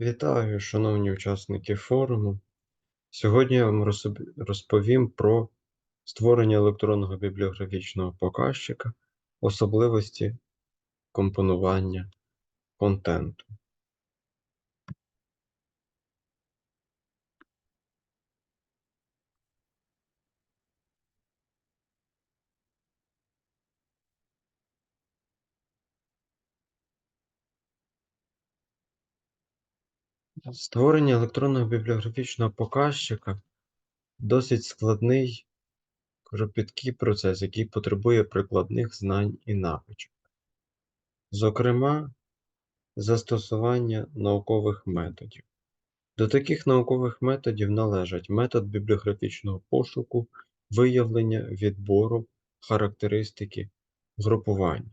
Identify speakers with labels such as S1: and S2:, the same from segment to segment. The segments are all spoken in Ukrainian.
S1: Вітаю, шановні учасники форуму. Сьогодні я вам розповім про створення електронного бібліографічного показчика, особливості компонування контенту. Створення електронного бібліографічного показчика досить складний кропіткий процес, який потребує прикладних знань і навичок. Зокрема, застосування наукових методів. До таких наукових методів належать метод бібліографічного пошуку, виявлення, відбору, характеристики, групування.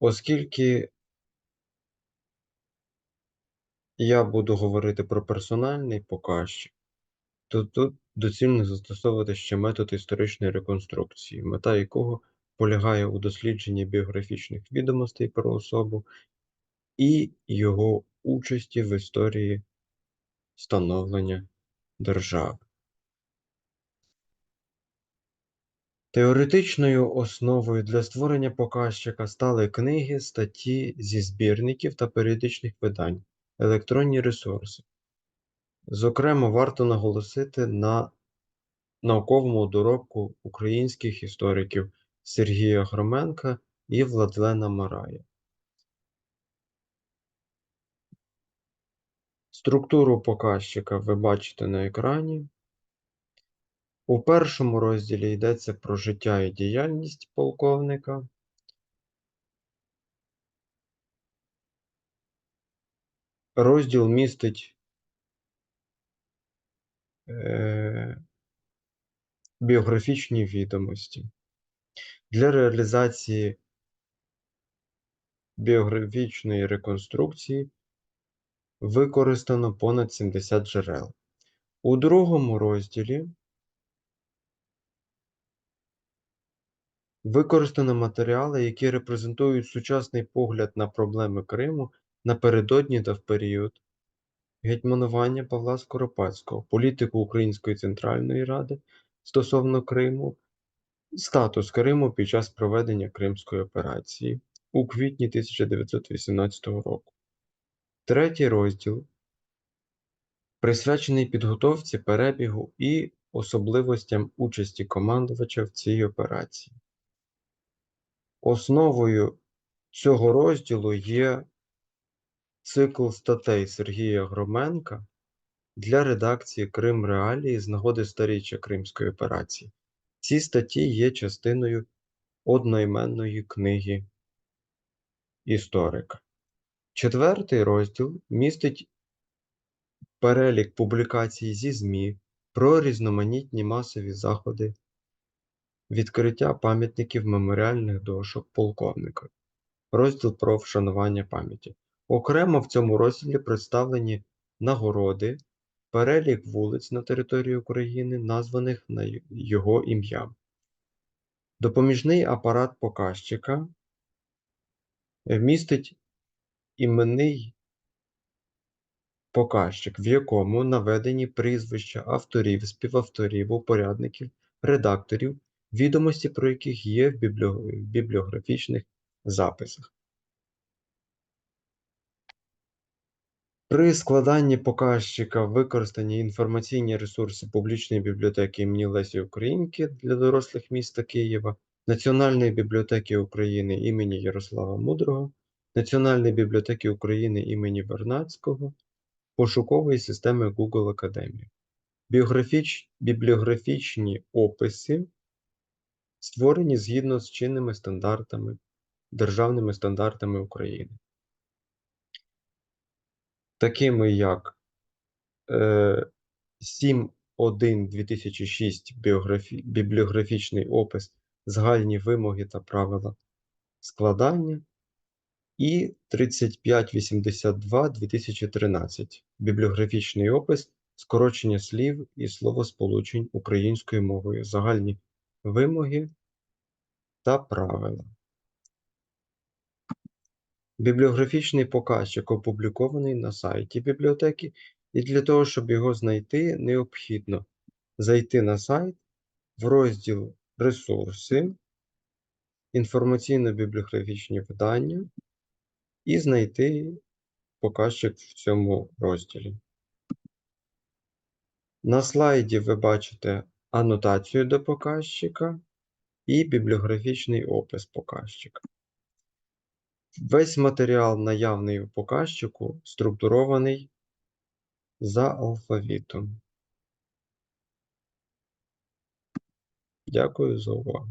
S1: Оскільки я буду говорити про персональний показчик, то тут доцільно застосовувати ще метод історичної реконструкції, мета якого полягає у дослідженні біографічних відомостей про особу і його участі в історії становлення держави. Теоретичною основою для створення показчика стали книги, статті зі збірників та періодичних видань, електронні ресурси. Зокрема, варто наголосити на науковому доробку українських істориків Сергія Громенка і Владлена Марая. Структуру показчика ви бачите на екрані. У першому розділі йдеться про життя і діяльність полковника. Розділ містить е, біографічні відомості. Для реалізації біографічної реконструкції використано понад 70 джерел. У другому розділі використано матеріали, які репрезентують сучасний погляд на проблеми Криму напередодні та в період гетьманування Павла Скоропадського, політику Української Центральної Ради стосовно Криму, статус Криму під час проведення Кримської операції у квітні 1918 року. Третій розділ присвячений підготовці перебігу і особливостям участі командувача в цій операції. Основою цього розділу є цикл статей Сергія Громенка для редакції Крим Реалії з нагоди старіччя Кримської операції. Ці статті є частиною одноіменної книги історика. Четвертий розділ містить перелік публікацій зі ЗМІ про різноманітні масові заходи, відкриття пам'ятників меморіальних дошок полковника, розділ про вшанування пам'яті. Окремо в цьому розділі представлені нагороди, перелік вулиць на території України, названих на його ім'я. Допоміжний апарат показчика містить іменний показчик, в якому наведені прізвища авторів, співавторів, упорядників, редакторів, відомості про яких є в бібліографічних записах. При складанні показчика використані інформаційні ресурси публічної бібліотеки імені Лесі Українки для дорослих міста Києва, Національної бібліотеки України імені Ярослава Мудрого, Національної бібліотеки України імені Вернадського, пошукової системи Google Академія. Біографіч... Бібліографічні описи створені згідно з чинними стандартами, державними стандартами України, такими як е, 7.1.2006 біографі... бібліографічний опис, загальні вимоги та правила складання і 3582 2013 бібліографічний опис скорочення слів і словосполучень українською мовою, загальні вимоги та правила. Бібліографічний показчик опублікований на сайті бібліотеки, і для того, щоб його знайти, необхідно зайти на сайт в розділ Ресурси, інформаційно-бібліографічні видання і знайти показчик в цьому розділі. На слайді ви бачите анотацію до показчика і бібліографічний опис показчика. Весь матеріал наявний у показчику структурований за алфавітом. Дякую за увагу.